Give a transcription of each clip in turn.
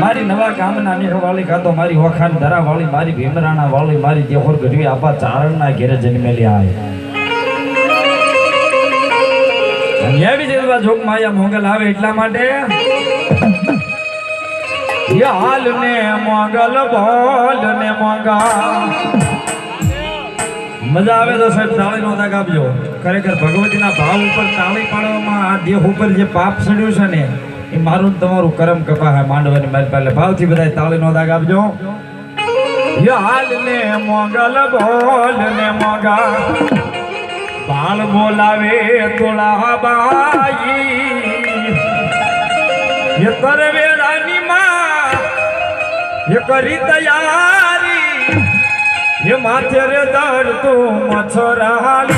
મારી નવા ગામના નિહવાળી કાતો મારી વખાણ ધરા વાળી મારી ભીમરાણા વાળી, મારી દેહોર ગઢવી આપા ચારણના ઘેરે જન્મેલી આય. અને એવી જ એવા જોગ માયા મોગલ આવે એટલા માટે હાલ ને મોગલ બોલ ને મોગા મજા આવે તો સાહેબ તાળી નો દાગ આપજો. ખરેખર ભગવતીના ભાવ ઉપર તાળી પાડવામાં આ દેહ ઉપર જે પાપ ચડ્યું છે ને, એ મારું તમારું કરમ કપા હે માંડવાની મારી પાસે. ભાવથી બધા તાળી નો દાગ આપજો. યાલ ને મોગલ બોલ ને મોગા. બાળ બોલાવે તોળા બાઈ એ કરવેરાની માં, એ કરી તૈયારી. એ માથે રે દર તું ને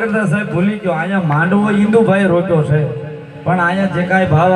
કરતા સાહેબ ભૂલી ગયો. અહીંયા માંડવો ઈંદુભાઈ રોક્યો છે. પણ અહીંયા જે કાંઈ ભાવ